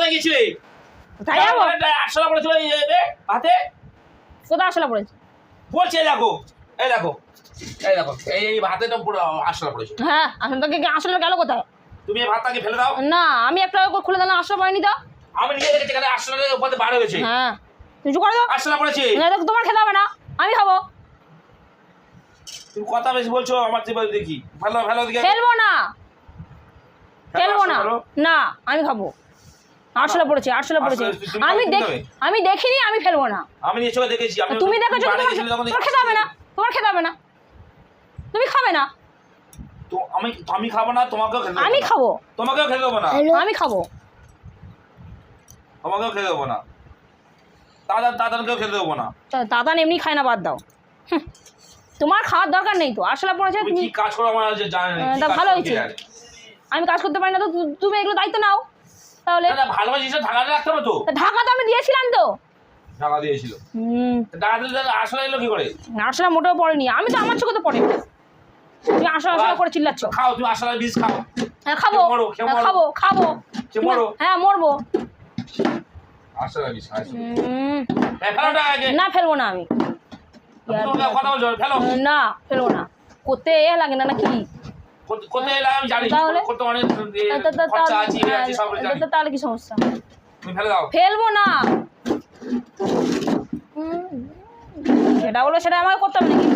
কোথায় গেছিলে? তাই যাব? আটশোলা পড়েছিল এই এই- এই হাতে। কোথায় আসলে পড়েছে? পড়ছে দেখো এই দেখো এই দেখো এই এই হাতে পুরো আটশোলা পড়েছে। হ্যাঁ আসলে তোকে আসলে গেল কোথায়? তুমি এই ভাতটাকে ফেলে দাও। না আমি একটা খুলে দিলাম পড়েনি আমি নিজে দেখেছি এখানে আটশোলা উপরে বার হয়েছে হ্যাঁ কিছু করে দাও আটশোলা পড়েছে। না, তোমার খেতে হবে না আমি খাব। তুমি কথা বেশি বলছো আমার দেখি। ভালো ভালো দিকে খেলব না। খেলব না। না আমি খাব। আটশোলা পড়েছে আটশোলা পড়েছে। আমি আমি দেখিনি আমি ফেলব না। আমি নিয়ে চোখে দেখেছি তুমি দেখেছ তোমার খেতে হবে না তোমার খেতে হবে না। তুমি খাবে না। তো আমি আমি খাব না তোমাকেও খেতে আমি খাব। তোমাকেও খেতে দেবো না। আমি খাব। তোমাকেও খেতে দেবো না। দাদা দাদাকেও খেতে দেবো না। এমনি খায় না বাদ দাও। তোমার খাওয়ার দরকার নেই তো। আসলে পড়েছে তুমি কাজ করো আমার যে জানেন ভালো হয়েছে। আমি কাজ করতে পারি না তো তুমি এগুলো দায়িত্ব নাও। তাহলে? ভালোবাসি সে ঢাকা রাখতে হবে তো। ঢাকা তো আমি দিয়েছিলাম তো। ঢাকা দিয়েছিল। হুম। ঢাকা দিলে আসলে এলো কি করে? আসলে মোটেও পড়েনি। আমি তো আমার চোখে তো পড়ে তুমি আসলে আসলে করে চিল্লাচ্ছ। খাও তুমি আসলে বীজ খাও। হ্যাঁ খাব। হ্যাঁ। খাব খাব। হ্যাঁ মরবো। টাকা আগে। না ফেলব না আমি। না ফেলব না। করতে এ লাগে না নাকি? কোথায় এলাম? আমি জানি তাহলে? অনেক খরচা আছে ইয়ে আছে সব জানি। তাহলে কি সমস্যা? তুমি ফেলে দাও। ফেলব না। সেটা বলো সেটা আমার করতে হবে নাকি?